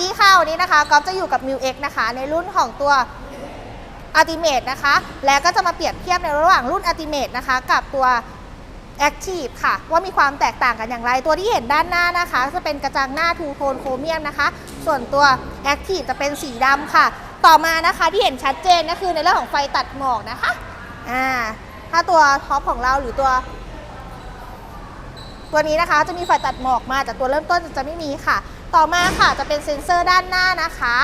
ดีค่ะ วันนี้นะคะก๊อฟจะอยู่กับ m ิว X นะคะ ในรุ่นของตัว Ultimate นะคะ และก็จะมาเปรียบเทียบในระหว่างรุ่น Ultimate นะคะ กับตัว Active ค่ะ ว่ามีความแตกต่างกันอย่างไร ตัวที่เห็นด้านหน้านะคะ จะเป็นกระจังหน้าทูโทนโครเมียมนะคะ ส่วนตัว Active จะเป็นสีดำค่ะ ต่อมานะคะที่เห็นชัดเจนก็คือในเรื่องของไฟตัดหมอกนะคะอ่าถ้าตัวท็อปของเราหรือตัวตัวนี้นะคะจะมีไฟตัดหมอกมาแต่ตัวเริ่มต้นจะไม่มีค่ะ ต่อมาค่ะจะเป็นเซ็นเซอร์ด้านหน้านะคะ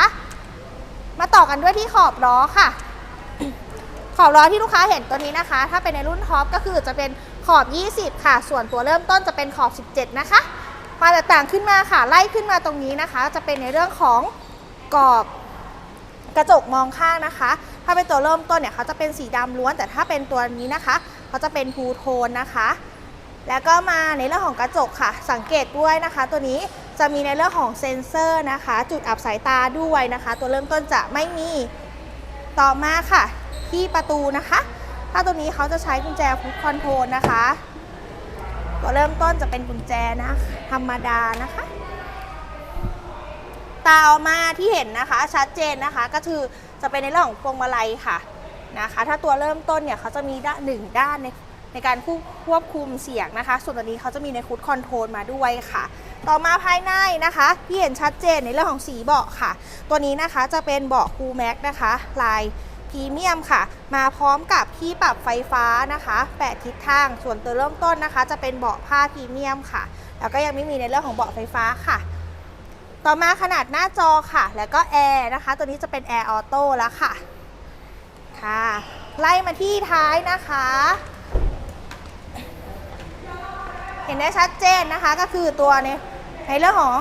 มาต่อกันด้วยที่ขอบล้อค่ะ ขอบล้อที่ลูกค้าเห็นตัวนี้นะคะ ถ้าเป็นในรุ่นท็อปก็คือจะเป็นขอบ 20 ค่ะ ส่วนตัวเริ่มต้นจะเป็นขอบ 17 นะคะมาแตกต่างขึ้นมาค่ะ ไล่ขึ้นมาตรงนี้นะคะ จะเป็นในเรื่องของกรอบกระจกมองข้างนะคะ ถ้าเป็นตัวเริ่มต้นเนี่ยเขาจะเป็นสีดำล้วน แต่ถ้าเป็นตัวนี้นะคะเขาจะเป็นทูโทนนะคะ แล้วก็มาในเรื่องของกระจกค่ะ สังเกตด้วยนะคะ ตัวนี้ จะมีในเรื่องของเซ็นเซอร์นะคะ จุดอับสายตาด้วยนะคะ ตัวเริ่มต้นจะไม่มีต่อมาค่ะ ที่ประตูนะคะถ้าตัวนี้เขาจะใช้กุญแจฟุตคอนโทรลนะคะ ตัวเริ่มต้นจะเป็นกุญแจนะธรรมดานะคะ ตาออกมาที่เห็นนะคะชัดเจนนะคะก็คือจะเป็นในเรื่องของพวงมาลัยค่ะนะคะ ถ้าตัวเริ่มต้นเนี่ยเขาจะมีด้านหนึ่งด้านใน ในการควบคุมเสียงนะคะ ส่วนตัวนี้เขาจะมีในคูดคอนโทรลมาด้วยค่ะ ต่อมาภายในนะคะที่เห็นชัดเจนในเรื่องของสีเบาะค่ะ ตัวนี้นะคะจะเป็นเบาะคูแม็กนะคะ ลายพรีเมียมค่ะ มาพร้อมกับที่ปรับไฟฟ้านะคะแปดทิศทาง ส่วนตัวเริ่มต้นนะคะ จะเป็นเบาะผ้าพรีเมียมค่ะ แล้วก็ยังไม่มีในเรื่องของเบาะไฟฟ้าค่ะ ต่อมาขนาดหน้าจอค่ะ แล้วก็แอร์นะคะ ตัวนี้จะเป็นแอร์ออโต้แล้วค่ะ ค่ะ ไล่มาที่ท้ายนะคะ เห็นได้ชัดเจนนะคะ ก็คือตัวในในเรื่องของ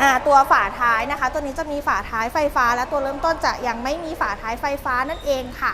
อ่าตัวฝาท้ายนะคะ ตัวนี้จะมีฝาท้ายไฟฟ้า และตัวเริ่มต้นจะยังไม่มีฝาท้ายไฟฟ้านั่นเองค่ะ